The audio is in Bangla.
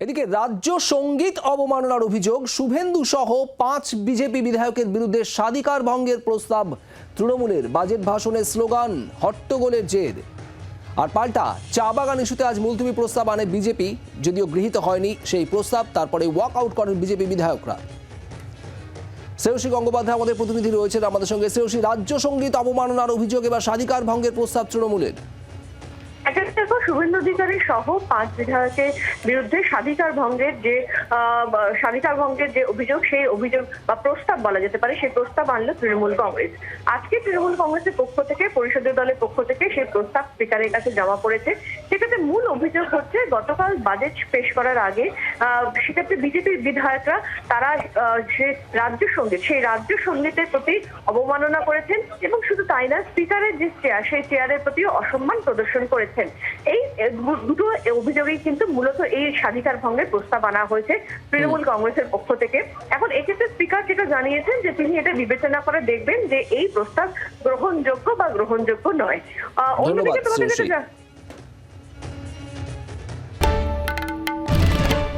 এদিকে রাজ্য সংগীত অবমাননার অভিযোগ, শুভেন্দু সহ পাঁচ বিজেপি বিধায়কের বিরুদ্ধে স্বাধিকার ভঙ্গের প্রস্তাব। তৃণমূলের বাজেট ভাষণের স্লোগান, হট্টগোলের জের। আর পাল্টা, চা বাগান ইস্যুতে আজ মুলতুবি প্রস্তাব আনে বিজেপি, যদিও গৃহীত হয়নি সেই প্রস্তাব, তারপরে ওয়াক আউট করেন বিজেপি বিধায়করা। শ্রেয়সী গঙ্গোপাধ্যায় আমাদের প্রতিনিধি রয়েছেন আমাদের সঙ্গে। শ্রেয়সী, রাজ্য সংগীত অবমাননার অভিযোগ, এবার স্বাধিকার ভঙ্গের প্রস্তাব তৃণমূলের। একটা দেখো, শুভেন্দু অধিকারী সহ পাঁচ বিধায়কের বিরুদ্ধে স্বাধিকার ভঙ্গের যে স্বাধিকার ভঙ্গের যে অভিযোগ, সেই অভিযোগ বা প্রস্তাব বলা যেতে পারে, সেই প্রস্তাব আনলো তৃণমূল কংগ্রেস। আজকে তৃণমূল কংগ্রেসের পক্ষ থেকে পরিষদীয় দলের পক্ষ থেকে সেই প্রস্তাব স্পিকারের কাছে জমা পড়েছে। সেক্ষেত্রে মূল অভিযোগ হচ্ছে গতকাল বাজেট পেশ করার আগে সেক্ষেত্রে বিজেপির বিধায়করা তারা যে রাজ্য সংগীত সেই রাজ্য সঙ্গীতের প্রতি অবমাননা করেছেন এবং শুধু তাই না স্পিকারের যে চেয়ার সেই চেয়ারের প্রতিও অসম্মান প্রদর্শন করেছেন। এই দুটো অভিযোগেই কিন্তু মূলত এই স্বাধিকার ভঙ্গের প্রস্তাব আনা হয়েছে তৃণমূল কংগ্রেসের পক্ষ থেকে। এখন এক্ষেত্রে স্পিকার যেটা জানিয়েছেন যে তিনি এটা বিবেচনা করে দেখবেন যে এই প্রস্তাব গ্রহণযোগ্য বা গ্রহণযোগ্য নয়। আহ, অন্যদিকে তোমাদের